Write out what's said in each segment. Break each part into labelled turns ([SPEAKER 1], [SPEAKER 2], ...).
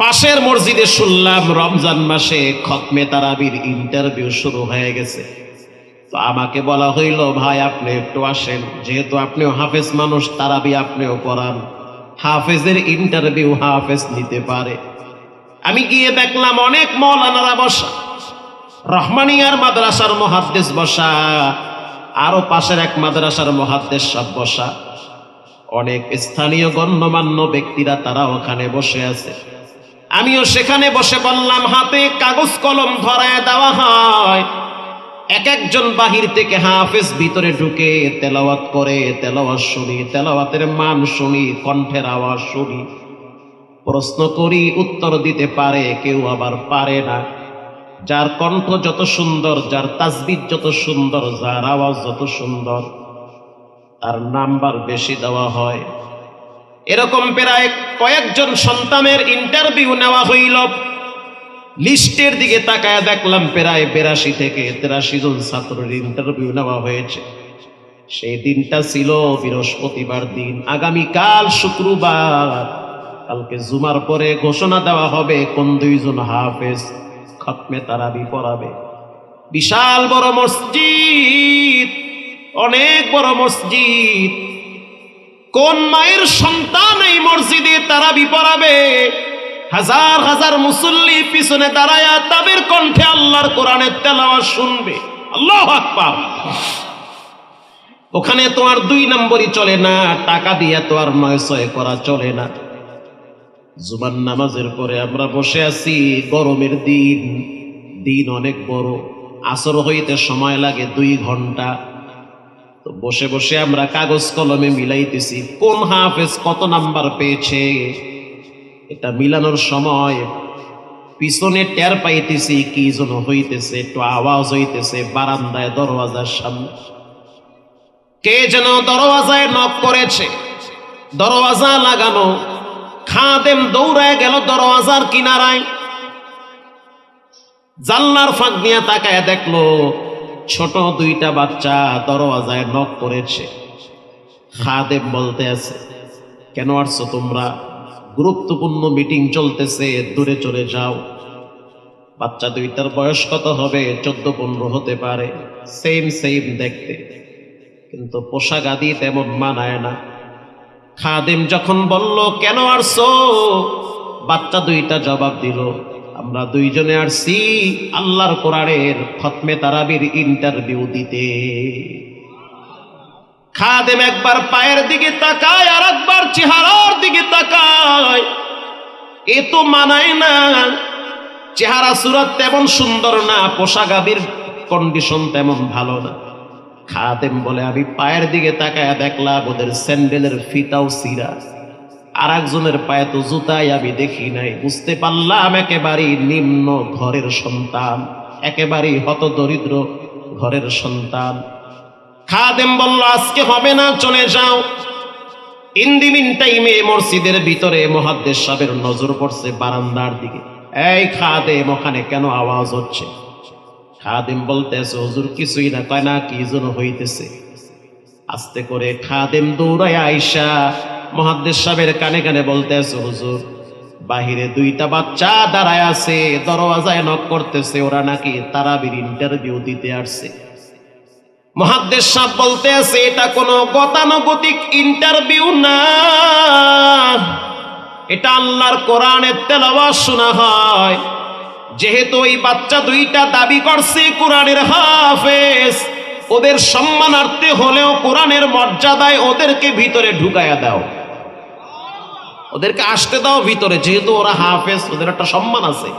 [SPEAKER 1] পাশের মসজিদে শুনলাম, রমজান মাসে খতমে তারাবির ইন্টারভিউ শুরু হয়ে গেছে। তো আমাকে বলা হইল, ভাই, আপনি একটু আসেন। যেহেতু আপনিও হাফেজ মানুষ, তারাবি আপনিও করান হাফেজের ইন্টারভিউ হাফেজ নিতে পারে। আমি গিয়ে দেখলাম, অনেক মৌলানারা বসা। রহমানিয়ার মাদ্রাসার মহাদ্দেশ বসা, আরও পাশের এক মাদ্রাসার মহাদ্দেশ সব বসা। অনেক স্থানীয় গণ্যমান্য ব্যক্তিরা তারা ওখানে বসে আছে। আমিও সেখানে বসে বললাম, হাতে কাগজ কলম ধরায় দেওয়া হয়। এক একজন বাহির থেকে হাফেজ ভিতরে ঢুকে তেলাওয়াত করে, তেলাওয়াত শুনি, তেলাওয়াতের মান শুনি, কণ্ঠের আওয়াজ শুনি। প্রশ্ন করি, উত্তর দিতে পারে, কেউ আবার পারে না। যার কণ্ঠ যত সুন্দর, যার তাসবিদ যত সুন্দর, যার আওয়াজ যত সুন্দর, তার নাম্বার বেশি দেওয়া হয়। এরকম প্রায় কয়েকজন সন্তানের ইন্টারভিউ নেওয়া হইল। লিস্টের দিকে তাকায় দেখলাম প্রায় বেরাশি থেকে তেরাশি জন ছাত্রের ইন্টারভিউ নেওয়া হয়েছে। সেই দিনটা ছিল বৃহস্পতিবার দিন। আগামীকাল শুক্রবার। কালকে জুমার পরে ঘোষণা দেওয়া হবে কোন দুইজন হাফেজ খতমে তারাবি পড়াবে। বিশাল বড় মসজিদ, অনেক বড় মসজিদ। কোন মায়ের সন্তান এই মসজিদে তারাবি পড়াবে হাজার হাজার মুসল্লি পিছনে দাঁড়ায়া তাদের কণ্ঠে আল্লাহর কোরআনের তেলাওয়া শুনবে। আল্লাহ আকবার। ওখানে তোমার দুই নম্বরই চলে না, টাকা দিয়ে তো আর নয় ছয় করা চলে না। জুমার নামাজের পরে আমরা বসে আছি, গরমের দিন দিন অনেক বড়। আসর হইতে সময় লাগে দুই ঘণ্টা। তো বসে বসে আমরা কাগজ কলমে মিলাইতেছি। কোন হাফেজ কত নাম্বার পেয়েছে? এটা মিলানোর সময় পিছনে টের পাইতেছি কি যেন হইতেছে, একটু আওয়াজ হইতেছে বারান্দায় দরওয়াজার সামনে। কে যেন দরওয়াজায় নক করেছে। দরওয়াজা লাগানো। খাদেম দৌড়ায় গেল দরওয়াজার কিনারায়। জানলার ফাঁক নিয়ে তাকায় দেখল ছোট দুইটা বাচ্চা দরওয়াজায় নক করেছে খাদেম বলতে আছে, কেন আসছো তোমরা? গুরুত্বপূর্ণ মিটিং চলতেছে, দূরে চলে যাও। বাচ্চা দুইটার বয়স কত হবে? চোদ্দ, পনেরো হতে পারে। সেম সেম দেখতে। কিন্তু পোশাক আদি তেমন মানায় না। খাদেম যখন বলল, কেন আসছো? বাচ্চা দুইটা জবাব দিল আমরা দুইজনে আসছি আল্লাহর কোরআনের খতমে তারাবির ইন্টারভিউ দিতে। খাদেম একবার পায়ের দিকে তাকায় আর একবার চেহারার দিকে তাকায়। এ তো মানায় না, চেহারা সুরত তেমন সুন্দর না, পোশাক আবির কন্ডিশন তেমন ভালো না। খাদেম বলে, আমি পায়ের দিকে তাকায় দেখলাম, ওদের স্যান্ডেলের ফিতাও সিরা। আর একজনের পায়ে তো জুতাই আমি দেখি নাই। বুঝতে পারলাম একেবারেই নিম্ন ঘরের সন্তান। একেবারেই হত দরিদ্র ঘরের সন্তান। খাদেম বলল, আজকে হবে না, চলে যাও। ইন্দিমিন টাইমে মসজিদের ভিতরে মহাদ্দেশ সাহেবের নজর পড়ছে বারান্দার দিকে। এই খাদেম, ওখানে কেন আওয়াজ হচ্ছে? খাদিম বলতেছে, হুজুর, কিছুই না, কয় না, কি যেন হইতেছে? আস্তে করে খাদেম দৌড়ায় আইসা মহাদ্দেশ সাহেবের কানে কানে বলতেছে, হুজুর, বাহিরে দুইটা বাচ্চা দাঁড়ায় আছে, দরওয়াজায় নক করতেছে, ওরা নাকি তারাবির ইন্টারভিউ দিতে আসছে। মহাদ্দেশ সাহেব বলতে আছে এটা কোনো গতানুগতিক ইন্টারভিউ না। এটা আল্লাহর কোরআনের তেলাওয়াত শোনা হয়। যেহেতু ওই বাচ্চা দুইটা দাবি করছে, কোরআনের হাফেজ, ওদের সম্মানার্থে হলেও কোরআনের মর্যাদায় ওদেরকে ভিতরে ঢুকায়া দাও। ওদেরকে আসতে দাও ভিতরে, যেহেতু ওরা হাফেজ, ওদের একটা সম্মান আছে।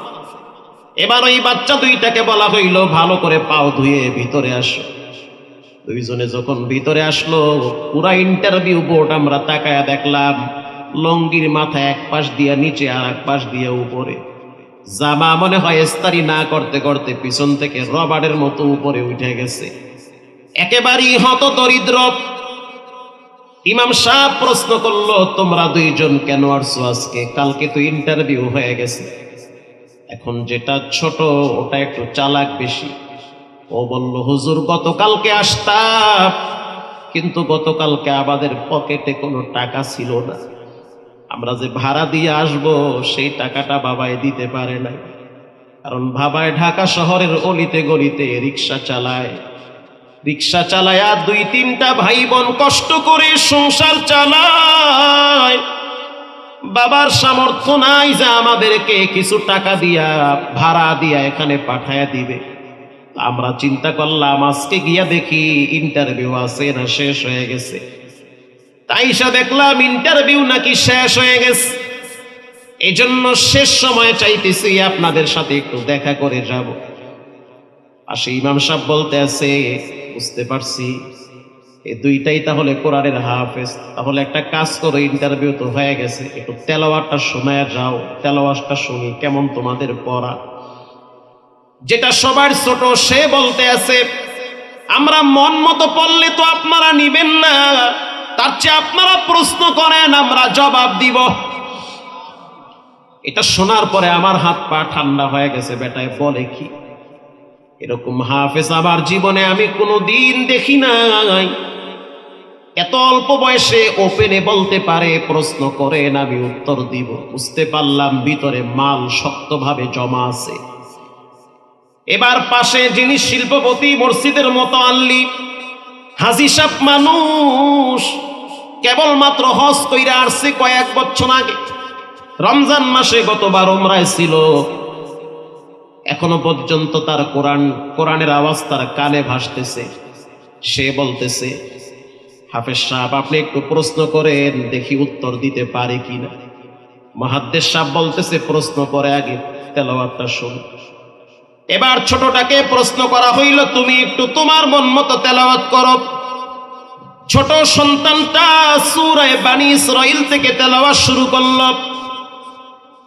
[SPEAKER 1] এবার ওই বাচ্চা দুইটাকে বলা হইল, ভালো করে পাও ধুয়ে ভিতরে আসো। দুইজনে যখন ভিতরে আসলো, পুরা ইন্টারভিউ বোর্ড আমরা তাকায়া দেখলাম, লঙ্গির মাথায় এক পাশ দিয়া নিচে আর এক পাশ দিয়া উপরে। জামা মনে হয় ইস্তারি না করতে করতে পিছন থেকে রবারের মতো উপরে উঠে গেছে। একেবারেই হত দরিদ্র ইমাম সাহ প্রশ্ন করল, তোমরা দুইজন কেন আসছো আজকে? কালকে তো ইন্টারভিউ হয়ে গেছে। এখন যেটা ছোট, ওটা একটু চালাক বেশি। ও বলল, হুজুর, গতকালকে আসতাম, কিন্তু গতকালকে আমাদের পকেটে কোনো টাকা ছিল না। আমরা যে ভাড়া দিয়ে আসব, সেই টাকাটা বাবায় দিতে পারে নাই। কারণ বাবায় ঢাকা শহরের অলিতে গলিতে রিক্সা চালায়। রিক্সা চালায়া দুই তিনটা ভাই বোন কষ্ট করে সংসার চালায়। বাবার সামর্থ্য নাই যে আমাদেরকে কিছু টাকা দিয়া, ভাড়া দিয়া এখানে পাঠায়া দিবে। আমরা চিন্তা করলাম, আজকে গিয়া দেখি ইন্টারভিউ আছে না শেষ হয়ে গেছে। তাই তাইসা দেখলাম ইন্টারভিউ নাকি শেষ হয়ে গেছে। এই জন্য শেষ সময় চাইতেছি আপনাদের সাথে একটু দেখা করে যাব। আসে ইমাম সাহেব বলতে আছে বুঝতে পারছি। এই দুইটাই তাহলে কোরআনের হাফেজ। তাহলে একটা কাজ করো ইন্টারভিউ তো হয়ে গেছে। একটু তেলাওয়ারটা শোনায় যাও। তেলাওয়ারটা শুনি, কেমন তোমাদের পড়া? যেটা সবার ছোট, সে বলতে আছে, আমরা মন মতো পড়লে তো আপনারা নিবেন না। তার চেয়ে আপনারা প্রশ্ন করেন, আমরা জবাব দিব। এটা শোনার পরে আমার হাত পা ঠান্ডা হয়ে গেছে, বেটায় বলে কি? এরকম হাফেজ আবার জীবনে আমি কোনো দিন দেখি নাই। এত অল্প বয়সে ওপেনে বলতে পারে, প্রশ্ন করেন আমি উত্তর দিব। বুঝতে পারলাম ভিতরে মাল শক্তভাবে জমা আছে। এবার পাশে যিনি শিল্পপতি, মসজিদের মতো আনলি হাজি সাপ মানুষ, কেবলমাত্র হজ কইরা আসছে কয়েক বছর আগে। রমজান মাসে গতবার ওমরায় ছিল। এখনও পর্যন্ত তার কোরআন, কোরআনের আওয়াজ তার কানে ভাসতেছে। সে বলতেছে, হাফেজ সাহেব, আপনি একটু প্রশ্ন করেন, দেখি উত্তর দিতে পারে কি না মহাদ্দেশ সাহেব বলতেছে, প্রশ্ন করে আগে, তেলাওয়াতটা শুন। এবার ছোটটাকে প্রশ্ন করা হইল, তুমি একটু তোমার মন মতো তেলাওয়াত করো। ছোট সন্তানটা সুরায় বানি ইসরাইল থেকে তেলাওয়াত শুরু করল।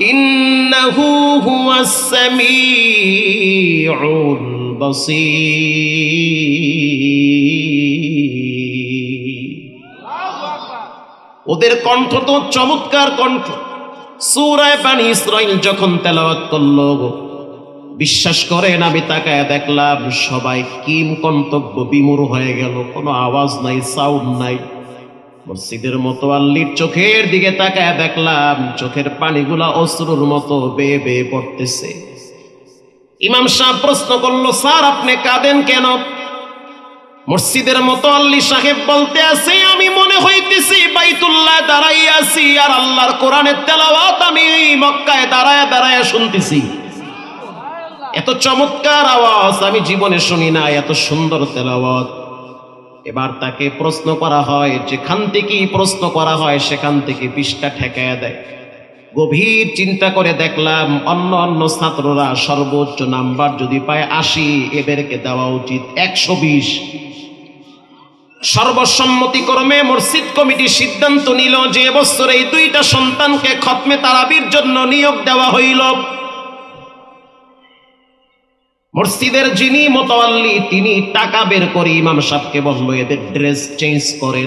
[SPEAKER 1] ইন্নাহু হুয়াস সামিউল ওদের কণ্ঠ তো চমৎকার কণ্ঠ। সুরায় বাণী ইসরাইল যখন তেলাওয়াত করল বিশ্বাস করে না আমি তাকায় দেখলাম সবাই কিম কন্তব্য বিমুর হয়ে গেল, কোনো আওয়াজ নাই সাউন্ড নাই। মসজিদের মতো আল্লির চোখের দিকে তাকায় দেখলাম, চোখের পানিগুলা অশ্রুর মতো বেয়ে বেয়ে পড়তেছে। ইমাম সাহেব প্রশ্ন করল, স্যার, আপনি কাঁদেন কেন? মসজিদের মতো আল্লি সাহেব বলতে আছে, আমি মনে হইতেছি বাইতুল্লাহ দাঁড়াই আছি আর আল্লাহর কোরআনের তেলাওয়াত আমি মক্কায় দাঁড়ায় দাঁড়ায় শুনতেছি। এত চমৎকার আওয়াজ, আমি জীবনে শুনি না এত সুন্দর তেলাওয়াত। এবার তাকে প্রশ্ন করা হয়, যেখান থেকেই প্রশ্ন করা হয়, সেখান থেকে বিষটা ঠেকায় দেয় গভীর চিন্তা করে দেখলাম, অন্য অন্য ছাত্ররা সর্বোচ্চ নাম্বার যদি পায় আশি, এদেরকে দেওয়া উচিত একশো বিশ। সর্বসম্মতিক্রমে মসজিদ কমিটি সিদ্ধান্ত নিল যে বছর এই দুইটা সন্তানকে খতমে তারাবির জন্য নিয়োগ দেওয়া হইল। মসজিদের যিনি মোতাল্লি তিনি টাকা বের করে ইমাম সাহেবকে বলল, এদের ড্রেস চেঞ্জ করেন।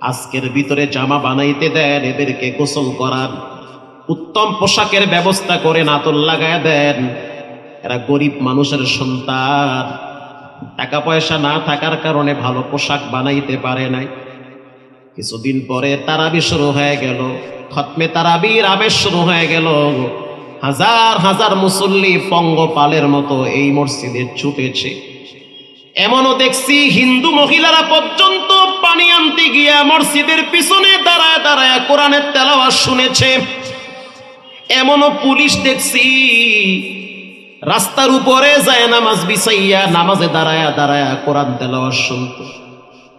[SPEAKER 1] আজকের ভিতরে জামা বানাইতে দেন, এদেরকে গোসল করান। উত্তম পোশাকের ব্যবস্থা করে নাতল লাগায় দেন। এরা গরিব মানুষের সন্তান। টাকা পয়সা না থাকার কারণে ভালো পোশাক বানাইতে পারে নাই। কিছুদিন পরে তারাবি শুরু হয়ে গেল। খতমে তারাবির আবেশ শুরু হয়ে গেল। হাজার হাজার মুসল্লি পঙ্গপালের মতো এই মসজিদে ছুটেছে। এমনও দেখছি হিন্দু মহিলারা পর্যন্ত পানি আনতে গিয়া মসজিদের পিছনে দাঁড়ায় দাঁড়ায় কোরআনের তেলাওয়াত শুনেছে। এমনও পুলিশ দেখছি রাস্তার উপরে যায় নামাজ বিছাইয়া নামাজে দাঁড়ায়া দাঁড়ায়া কোরআন তেলাওয়াত শুনত।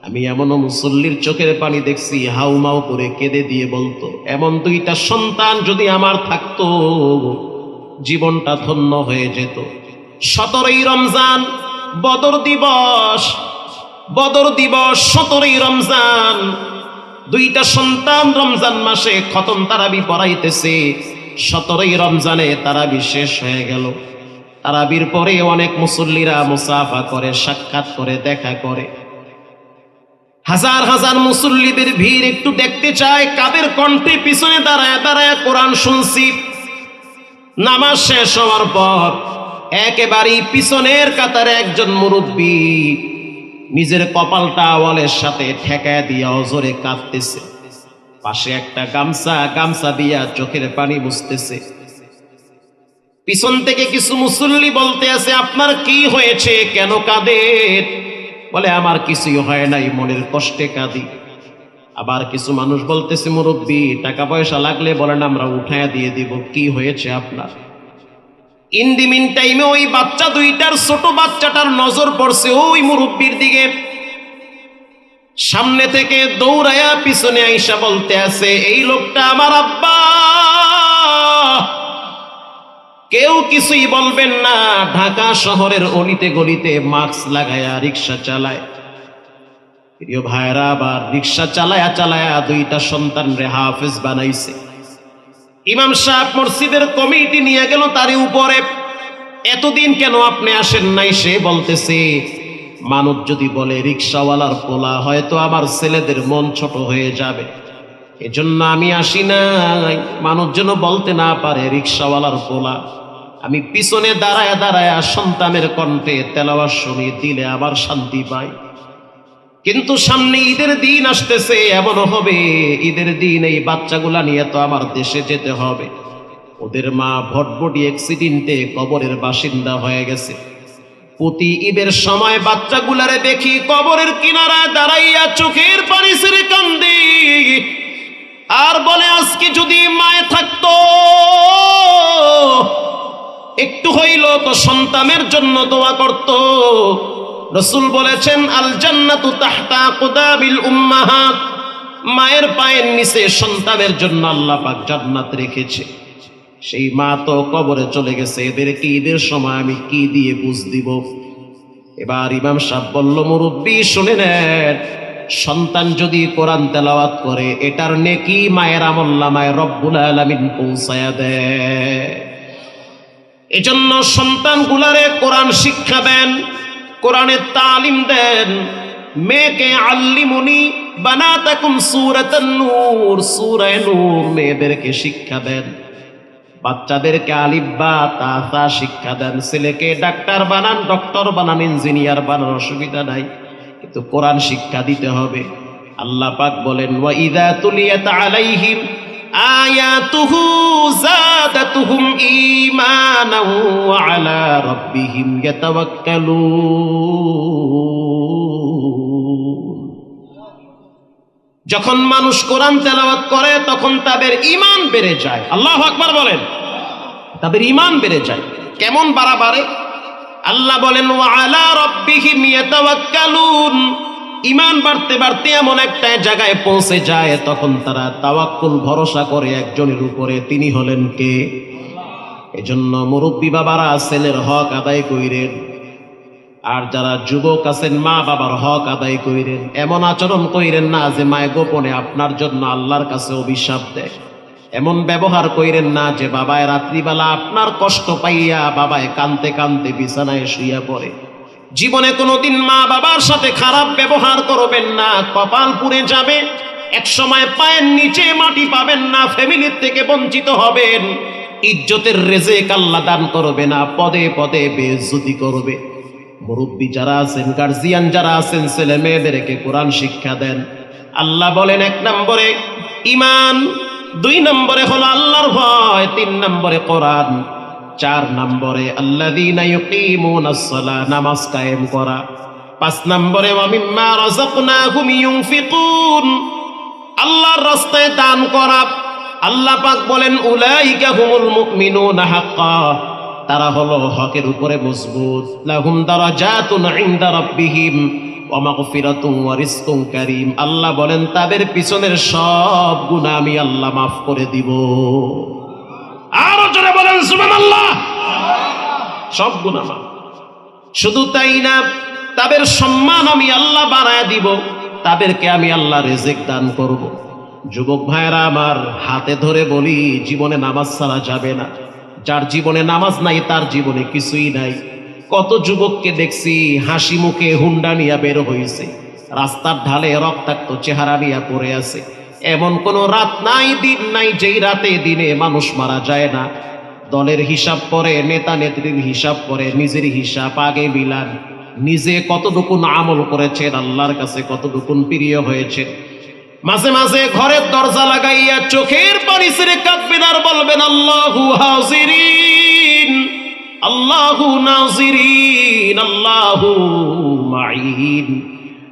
[SPEAKER 1] আমি এমনও মুসল্লির চোখের পানি দেখছি, হাউমাউ করে কেঁদে দিয়ে বলতো, এমন দুইটা সন্তান যদি আমার থাকতো, জীবনটা ধন্য হয়ে যেত। সতেরোই রমজান, বদর দিবস বদর দিবস, সতেরোই রমজান, দুইটা সন্তান রমজান মাসে খতম তারাবি পড়াইতেছে, সতেরোই রমজানে তারাবি শেষ হয়ে গেল। তারাবির পরে অনেক মুসল্লিরা মুসাফা করে, সাক্ষাৎ করে, দেখা করে। হাজার হাজার মুসল্লিদের ভিড় একটু দেখতে চায়, কাদের কণ্ঠে পিছনে দাঁড়ায় দাঁড়ায় কোরআন শুনছি। নামাজ শেষ হওয়ার পর একেবারেই পিছনের কাতারে একজন মুরব্বী নিজের কপালটা ওয়ালের সাথে ঠেকায় দিয়া অজরে কাঁদতেছে। পাশে একটা গামছা গামছা দিয়া চোখের পানি বুঝতেছে। পিছন থেকে কিছু মুসল্লি বলতে আছে, আপনার কি হয়েছে? কেন কাঁদেন? বলে, আমার কিছুই হয় নাই, মনের কষ্টে কাঁদি। আবার কিছু মানুষ বলতেছে, মুরব্বী টাকা পয়সা লাগলে বলেন, আমরা উঠায় দিয়ে দিব, কি হয়েছে আপনার? ইন মিন টাইমে ওই বাচ্চা দুইটার, ছোট বাচ্চাটার নজর পড়ছে ওই মুরব্বীর দিকে। সামনে থেকে দৌড়ায়া পিছনে আইসা বলতে আছে, এই লোকটা আমার আব্বা! কেউ কিছুই বলবেন না। ঢাকা শহরের অলিতে গলিতে মাস্ক লাগায়া রিক্সা চালায়। প্রিয় ভাইরা আবার রিক্সা চালায়া চালায়া দুইটা সন্তান রে হাফেজ বানাইছে। ইমাম সাহেব মসজিদের কমিটি নিয়ে গেল তারই উপরে। এতদিন কেন আপনি আসেন নাই? সে বলতেছে, মানুষ যদি বলে রিক্সাওয়ালার পোলা হয়তো আমার ছেলেদের মন ছোট হয়ে যাবে। এজন্য আমি আসি নাই। মানুষ যেন বলতে না পারে রিক্সাওয়ালার পোলা। আমি পিছনে দাঁড়ায় দাঁড়ায় সন্তানের কণ্ঠে তেলাওয়ার শুনি, দিলে আবার শান্তি পাই। কিন্তু সামনে ঈদের দিন আসতেছে, এমন হবে, ঈদের দিন এই বাচ্চাগুলা নিয়ে তো আমার দেশে যেতে হবে। ওদের মা ভটভটি অ্যাক্সিডেন্টে কবরের বাসিন্দা হয়ে গেছে। প্রতি ঈদের সময় বাচ্চাগুলারে দেখি কবরের কিনারা দাঁড়াইয়া চোখের পানি ছেড়ে কান্দি। আর বলে, আজকে যদি মায়ে থাকতো সন্তানের জন্য দোয়া করত। রসুল বলেছেন আল জান্নাতু তাহতা কুদাবিল উম্মাহাত মায়ের পায়ের নিচে সন্তানের জন্য আল্লাহ পাক জান্নাত রেখেছে। সেই মা তো কবরে চলে গেছে এদেরকে ঈদের সময় আমি কি দিয়ে বুঝ দিব? এবার ইমাম সাহেব বলল, মুরব্বী, শুনে নেন, সন্তান যদি কোরআন তেলাওয়াত করে, এটার নেকি মায়ের আমল্লামায় রব্বুল আলামিন পৌঁছায়া দেয়। এজন্য সন্তানগুলারে কোরআন শিক্ষা দেন কোরআনের তালিম দেন। মেয়েকে আল্লিমুনি বানাতাকুম সূরাতান নূর সূরা নূর মেয়েদেরকে শিক্ষা দেন। বাচ্চাদেরকে আলিব্বা তাসা শিক্ষা দেন। ছেলেকে ডাক্তার বানান, ডক্টর বানান, ইঞ্জিনিয়ার বানান অসুবিধা নাই। কিন্তু কোরআন শিক্ষা দিতে হবে। আল্লাহ পাক বলেন, ওয়া ইদা তুলিয়াত আলাইহিম আয়াতুহু জাদাতুহুম ঈমানাও ওয়া আলা রাব্বিহিম যখন মানুষ কোরআন তেলাওয়াত করে, তখন তাদের ঈমান বেড়ে যায়। আল্লাহু আকবার বলেন। তাদের ঈমান বেড়ে যায়। কেমন বাড়া বাড়ে আল্লাহ বলেন, ওয়া আলা রাব্বিহিম ইয়াতাওয়াক্কালুন। ইমান বাড়তে বাড়তে এমন একটা জায়গায় পৌঁছে যায়, তখন তারা তাওয়াক্কুল ভরসা করে একজনের উপরে। তিনি হলেন কে? এজন্য মুরব্বী বাবারা, ছেলের হক আদায় কইরেন। আর যারা যুবক আছেন, মা বাবার হক আদায় কইরেন। এমন আচরণ কইরেন না যে, মায় গোপনে আপনার জন্য আল্লাহর কাছে অভিশাপ দেয়। এমন ব্যবহার কইরেন না যে, বাবায় রাত্রিবেলা আপনার কষ্ট পাইয়া বাবায় কানতে কানতে বিছানায় শুইয়া পড়ে। জীবনে কোনোদিন মা বাবার সাথে খারাপ ব্যবহার করবেন না। কপাল পুড়ে যাবে, এক সময় পায়ের নিচে মাটি পাবেন না, ফ্যামিলির থেকে বঞ্চিত হবেন। ইজ্জতের রেজে কাল্লা দান করবে না, পদে পদে বেজুতি করবে। মুরব্বী যারা আছেন গার্জিয়ান যারা আছেন, ছেলে মেয়েদেরকে কোরআন শিক্ষা দেন। আল্লাহ বলেন, এক নম্বরে ইমান দুই নম্বরে হলো আল্লাহর ভয়, তিন নম্বরে কোরআন। চার নম্বরে নামাজ কায়েম করা। পাঁচ নম্বরে আল্লাহর রাস্তায় দান করা। আল্লাহ পাক বলেন, উলাইকা তারা হলো হকের উপরে মজবুত। লাহুম দারাজাতুন ইনদা রাব্বিহিম ওয়া মাগফিরাতুন ওয়া রিজকুন কারীম। আল্লাহ বলেন, তাদের পিছনের সব গুনাহ আমি আল্লাহ মাফ করে দিব। আরও জোরে সব গুনাহ মাফ শুধু তাই না, তাদের সম্মান আমি আল্লাহ বানায় দিব, তাদেরকে আমি আল্লাহ রেজেক দান করব। যুবক ভাইয়েরা আমার হাতে ধরে বলি, জীবনে নামাজ ছাড়া যাবে না। যার জীবনে নামাজ নাই, তার জীবনে কিছুই নাই। কত যুবককে দেখছি, হাসি মুখে হুন্ডা নিয়ে বের হয়েছে রাস্তার ঢালে রক্তাক্ত চেহারা নিয়ে পড়ে আছে। এমন কোন রাত নাই, দিন নাই, যেই রাতে দিনে মানুষ মারা যায় না। দলের হিসাব করে, নেতা নেত্রীর হিসাব করে, নিজের হিসাব আগে মিলান। নিজে কতটুকুন আমল করেছেন, আল্লাহর কাছে কতটুকুন প্রিয় হয়েছে মাঝে মাঝে ঘরের দরজা লাগাইয়া চোখের পানি ছেড়ে কাঁদবেন আর বলবেন, আল্লাহু হাজিরিন, আল্লাহু নাজিরিন, আল্লাহু মাইন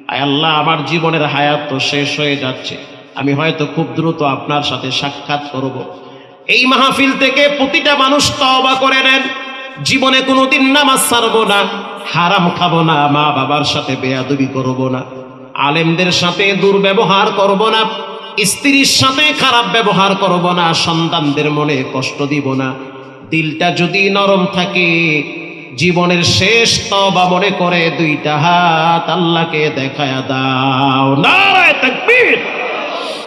[SPEAKER 1] আয় আল্লাহ, আমার জীবনের হায়াত তো শেষ হয়ে যাচ্ছে। আমি হয়তো খুব দ্রুত আপনার সাথে সাক্ষাৎ করব। এই মাহফিল থেকে প্রতিটা মানুষ তওবা করে নেন। জীবনে কোনোদিন নামাজ ছাড়বো না, হারাম খাব না, মা বাবার সাথে বেয়াদবি করব না, আলেমদের সাথে দুর্ব্যবহার করব না, স্ত্রীর সাথে খারাপ ব্যবহার করব না, সন্তানদের মনে কষ্ট দিব না। দিলটা যদি নরম থাকে, জীবনের শেষ তবা মনে করে দুইটা হাত আল্লাহকে দেখায়া দাও। তাকবীর।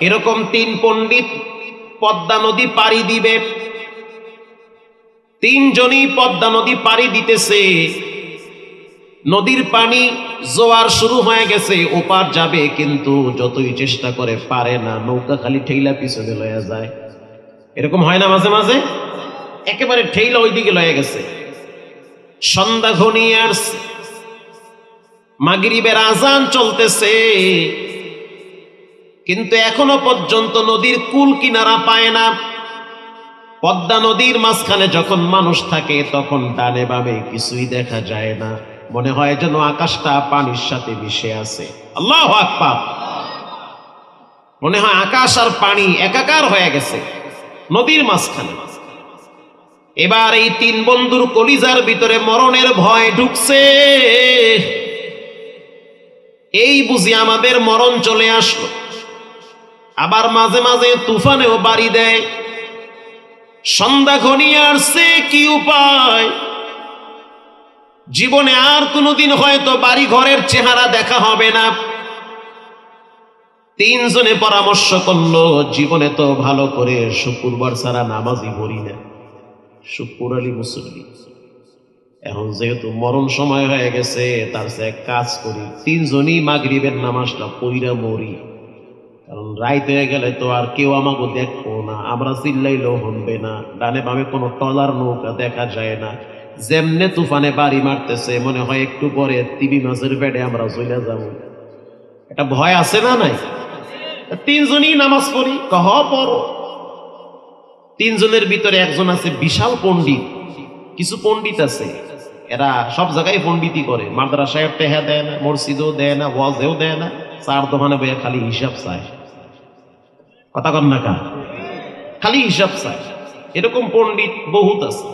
[SPEAKER 1] এরকম তিন পণ্ডিত পদ্মা নদী পাড়ি দিবে। তিনজনই পদ্মা নদী পাড়ি দিতেছে। নদীর পানি জোয়ার শুরু হয়ে গেছে, ওপার যাবে, কিন্তু যতই চেষ্টা করে পারে না, নৌকা খালি ঠেইলা পিছনে লয়া যায়। এরকম হয় না মাঝে মাঝে? একেবারে ঠেইলা ওইদিকে লয়ে গেছে। সন্ধ্যা ঘনিয়ে আসছে। মাগরিবের আজান চলতেছে। কিন্তু এখনও পর্যন্ত নদীর কুল কিনারা পায় না। পদ্মা নদীর মাঝখানে যখন মানুষ থাকে, তখন ডানে বামে কিছুই দেখা যায় না। মনে হয় যেন আকাশটা পানির সাথে মিশে আছে। আল্লাহ আকবার। মনে হয় আকাশ আর পানি একাকার হয়ে গেছে নদীর মাঝখানে। এবার এই তিন বন্ধুর কলিজার ভিতরে মরণের ভয় ঢুকছে। এই বুঝি আমাদের মরণ চলে আসলো। আবার মাঝে মাঝে তুফানেও বাড়ি দেয়। সন্ধ্যা ঘনিয়ে আসছে, কি উপায়? জীবনে আর কোনোদিন হয়তো বাড়ি ঘরের চেহারা দেখা হবে না। তিনজনে পরামর্শ করল, জীবনে তো ভালো করে শুক্রবার ছাড়া নামাজই পড়ি না। শুক্র আলী মুসল্লি। এখন যেহেতু মরণ সময় হয়ে গেছে, তার সে কাজ করি। তিনজনই মাগরিবের নামাজটা পইরা মরি। কারণ রাইত হয়ে গেলে তো আর কেউ আমাকে দেখব না, আমরা চিল্লাইলেও হনবে না। ডানে বামে কোনো টলার নৌকা দেখা যায় না। যেমনে তুফানে বাড়ি মারতেছে, মনে হয় একটু পরে তিবি মাছের পেটে আমরা চলে যাব। এটা ভয় আছে না নাই? তিনজনই নামাজ পড়ি, কহ পড়ো। তিনজনের ভিতরে একজন আছে বিশাল পণ্ডিত। কিছু পণ্ডিত আছে, এরা সব জায়গায় পণ্ডিতই করে। মাদ্রাসায় টেহা দেয় না, মসজিদও দেয় না, ওয়াজেও দেয় না। চার দোকানে বইয়া খালি হিসাব চায়। কথা কন না খালি হিসাব চায় এরকম পণ্ডিত বহুত আছে।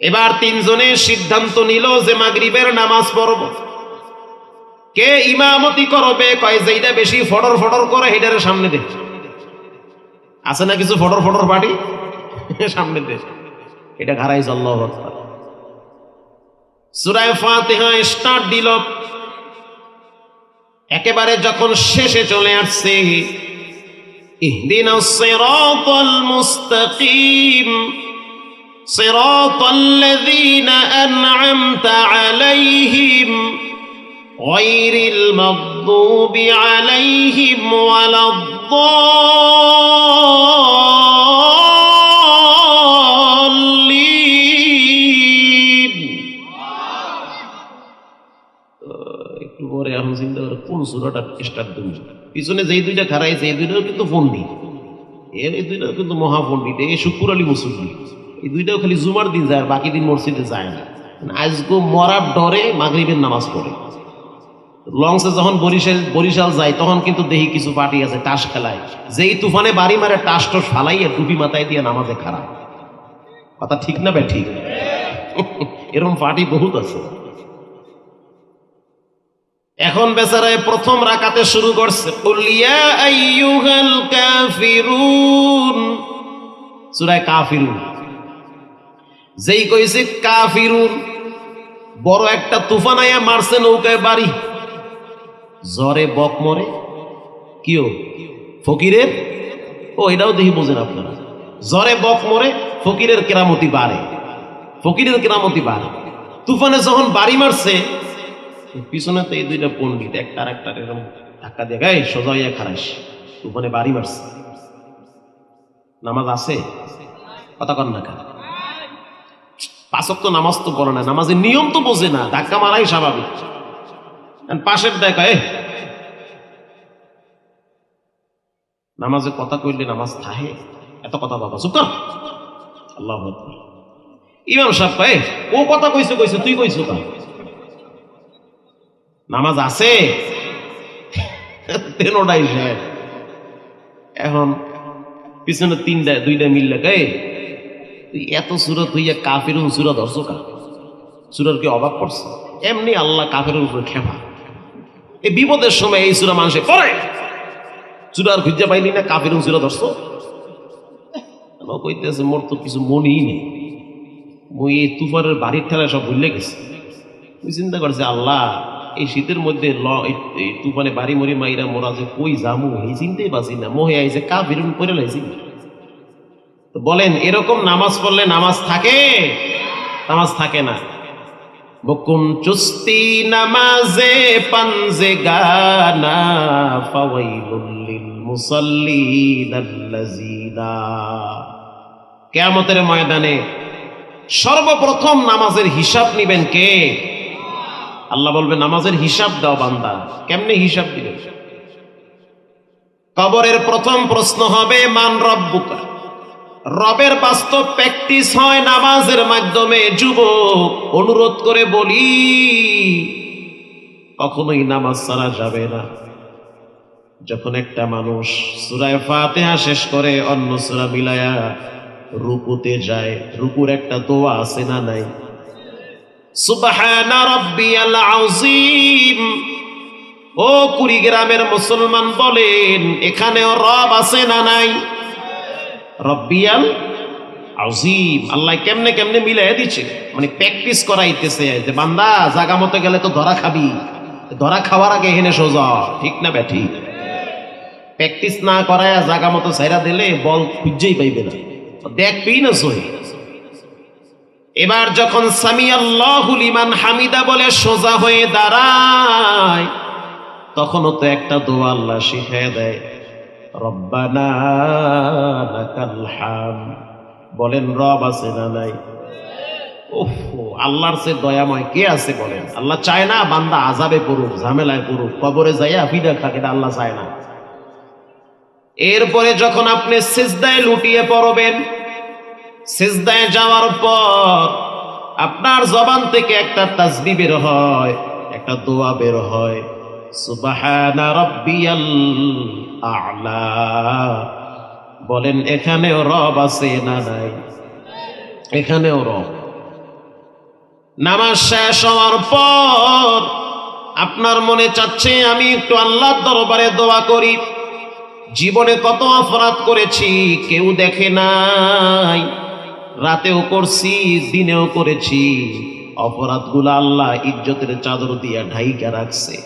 [SPEAKER 1] এবার তিনজনে সিদ্ধান্ত নিল যে মাগরিবের নামাজ পড়ব। কে ইমামতি করবে, কয় যেইটা বেশি ফটর ফটর করে হেটারে সামনে দে। আছে না কিছু ফটর ফটর পার্টি? সামনে দে। এটা ঘাড়াই আল্লাহ সুরায় ফাতিহা স্টার্ট দিল। একেবারে যখন শেষে চলে আসছে اهدنا الصراط المستقيم صراط الذين أنعمت عليهم غير المغضوب عليهم ولا الضالين একটু পরে এখন চিন্তা করে কোন সুরাটা স্টার্ট দেবো পিছনে যেই দুইটা খারাইছে এই দুইটাও কিন্তু পণ্ডিত এর এই দুইটাও কিন্তু মহাপণ্ডিত এই শুকুর আলী মুসল্লি, এই দুইটাও খালি জুমার দিন যায় আর বাকি দিন মসজিদে যায় না। আজগো মরার ডরে মাগরিবের নামাজ পড়ে। লংসে যখন বরিশাল বরিশাল যায়, তখন কিন্তু দেখি কিছু পার্টি আছে টাস খেলায়। যেই তুফানে বাড়ি মারে টাস টস ফালাইয়া টুপি মাথায় দিয়ে নামাজে খারাপ কথা ঠিক না বে ঠিক? এরকম পার্টি বহুত আছে। এখন বেচারায় প্রথম রাকাতে শুরু করছে। সূরায় কাফিরুন। যেই কইছে কাফিরুন, বড় একটা তুফান আয়া মারছে নৌকায় বাড়ি। জ্বরে বক মরে। কিও? ফকিরের? ও, এটাও দেখি বোঝেন আপনারা। জ্বরে বক মরে, ফকিরের কেরামতি বাড়ে। ফকিরের কেরামতি বাড়ে। তুফানে যখন বাড়ি মারছে পিছনে তো এই দুইটা পণ্ডিত, একটা আর একটা এরকম ধাক্কা দিয়ে গায়ে সোজা হইয়া খারাইস তুফানে বাড়ি মারছে নামাজ আছে? কথা কর না কেন? পাঁচক তো নামাজ তো পড়ে না, নামাজের নিয়ম তো বোঝে না, ধাক্কা মারাই স্বাভাবিক। পাশের দেখা এ নামাজে কথা কইলে নামাজ থাহে এত কথা বাবা, চুপ কর। আল্লাহ। ইমাম সাহেব কয় ও কথা কইছে কইছে, তুই কইছো তা নামাজ আছে। এখন পিছনে তিনটা, দুইটা মিললে কে তুই এত সুরত হইয়া কাফের সুরা ধরছো কা? সুরার কি অভাব পড়ছে? এমনি আল্লাহ কাফের উপরে খেপা এই বিপদের সময় এই সুরা মানুষে পড়ে চূড়ার খুঁজে পাইলি না কাফের চূড়া ধরছো? কইতেছে, মোর তো কিছু মনেই নেই। মই এই তুফানের বাড়ির ঠেলা সব ভুলে গেছি। চিন্তা করছে আল্লাহ এই শীতের মধ্যে তুফানে বাড়ি মরি মাইরা মোরা যে কই জামু এই চিনতেই না। মোহে আইছে কা বেরুন করে তো বলেন, এরকম নামাজ পড়লে নামাজ থাকে? নামাজ থাকে না। বকুম চুস্তি নামাজে, পানজে গানা, ফাওয়াইলুল লিল মুসাল্লিন আল্লাযিনা কিয়ামতের ময়দানে সর্বপ্রথম নামাজের হিসাব নিবেন কে? আল্লাহ বলবে, নামাজের হিসাব দাও বান্দা। কেমনে হিসাব দিবে? কবরের প্রথম প্রশ্ন হবে, মান রব্বুকা? রবের বাস্তব প্র্যাকটিস হয় নামাজের মাধ্যমে। যুবক, অনুরোধ করে বলি, কখনোই নামাজ ছাড়া যাবে না। যখন একটা মানুষ সুরায় ফাতেহা শেষ করে, অন্য সুরা মিলায়া রুকুতে যায়, রুকুর একটা দোয়া আছে না নাই? সুবহানা রাব্বিয়াল আযীম। ও কুড়িগ্রামের মুসলমান বলেন, এখানেও রব আছে না নাই? রব্বিয়াল আজিম আল্লাহ কেমনে কেমনে মিলাই দিচ্ছে মানে প্র্যাকটিস করাইতেছে যে, বান্দা, জাগা মতো গেলে তো ধরা খাবি। ধরা খাওয়ার আগে এখানে সোজা। ঠিক না ব্যাঠি? প্র্যাকটিস না করায় জাগা মতো সাইরা দিলে বল খুঁজেই পাইবে না। দেখবেই না সহি এবার যখন সামি আল্লাহুল ইমান হামিদা বলে সোজা হয়ে দাঁড়ায়, তখনও তো একটা দোয়া আল্লাহ শিখায় দেয়। রব্বানা বলেন, রব আছে না নাই? আল্লাহর সে দয়াময় কে আছে বলেন? আল্লাহ চায় না বান্দা আজাবে পড়ুক, ঝামেলায় পড়ুক, কবরে যাইয়া ফিদা খাক এটা আল্লাহ চায় না। এরপরে যখন আপনি সিজদায় লুটিয়ে পড়বেন সিজদায় যাওয়ার পর আপনার জবান থেকে একটা তাসবি বের হয়, একটা দোয়া বের হয়। সুবহানা রাব্বিয়াল আ'লা। বলেন, এখানেও রব আছে না নাই? এখানেও রব। নামাজ শেষ হওয়ার পর আপনার মনে চাচ্ছে, আমি একটু আল্লাহর দরবারে দোয়া করি। জীবনে কত অপরাধ করেছি, কেউ দেখে নাই। রাতেও করছি, দিনেও করেছি। অপরাধগুলো আল্লাহ ইজ্জতের চাদর দিয়া ঢাইকা রাখছে।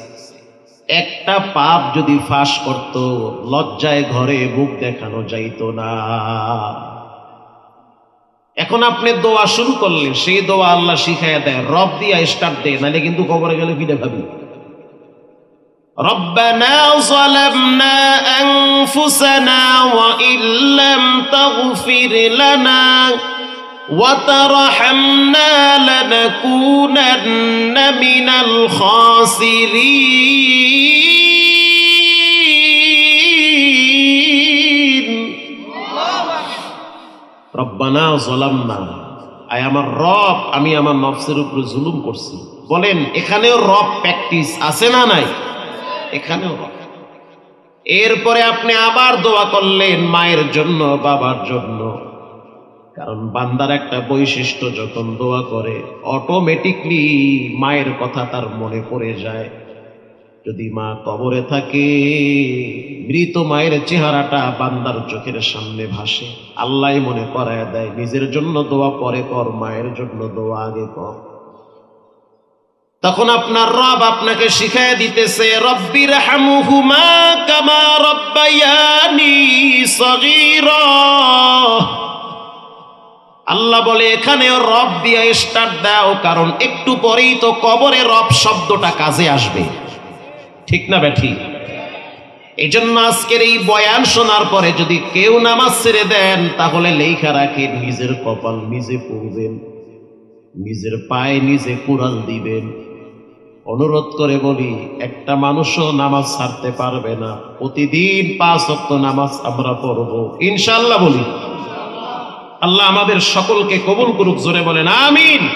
[SPEAKER 1] একটা পাপ যদি ফাঁস করত, লজ্জায় ঘরে মুখ দেখানো যাইত না। এখন আপনি দোয়া শুরু করলেন, সেই দোয়া আল্লাহ শিখাইয়া দেয় রব দিয়া স্টার্ট দেয় নাহলে কিন্তু কবরে গেলে ফিরে ভাবি ربنا ظلمنا أنفسنا وإن لم تغفر لنا وترحمنا لنكونن من الخاسرين রব্বানা জলামনা আয় আমার রব আমি আমার নফসের উপরে জুলুম করছি বলেন এখানেও রব প্র্যাকটিস আছে না নাই এখানেও এরপরে আপনি আবার দোয়া করলেন মায়ের জন্য, বাবার জন্য। কারণ বান্দার একটা বৈশিষ্ট্য, যখন দোয়া করে অটোমেটিকলি মায়ের কথা তার মনে পড়ে যায়। যদি মা কবরে থাকে, মৃত মায়ের চেহারাটা বান্দার চোখের সামনে ভাসে। আল্লাহ মনে করায় দেয়, নিজের জন্য দোয়া পরে কর, মায়ের জন্য দোয়া আগে কর। তখন আপনার রব আপনাকে শিখায় দিতেছে রব্বির হামুহুমা কামা রব্বায়ানি সগীরা। আল্লাহ বলে এখানে রব দিয়ে স্টার্ট দাও, কারণ একটু পরেই তো কবরে রব শব্দটা কাজে আসবে। ঠিক না ব্যাঠি? এই জন্য আজকের এই বয়ান শোনার পরে যদি কেউ নামাজ ছেড়ে দেন, তাহলে লেখা রাখেন নিজের কপাল নিজে পড়বেন, নিজের পায়ে নিজে কুড়াল দিবেন। অনুরোধ করে বলি, একটা মানুষও নামাজ ছাড়তে পারবে না। প্রতিদিন পাঁচ অক্ত নামাজ আমরা পড়ব। ইনশাল্লাহ বলি। আল্লাহ আমাদের সকলকে কবুল করুক, জোরে বলেন, আমিন।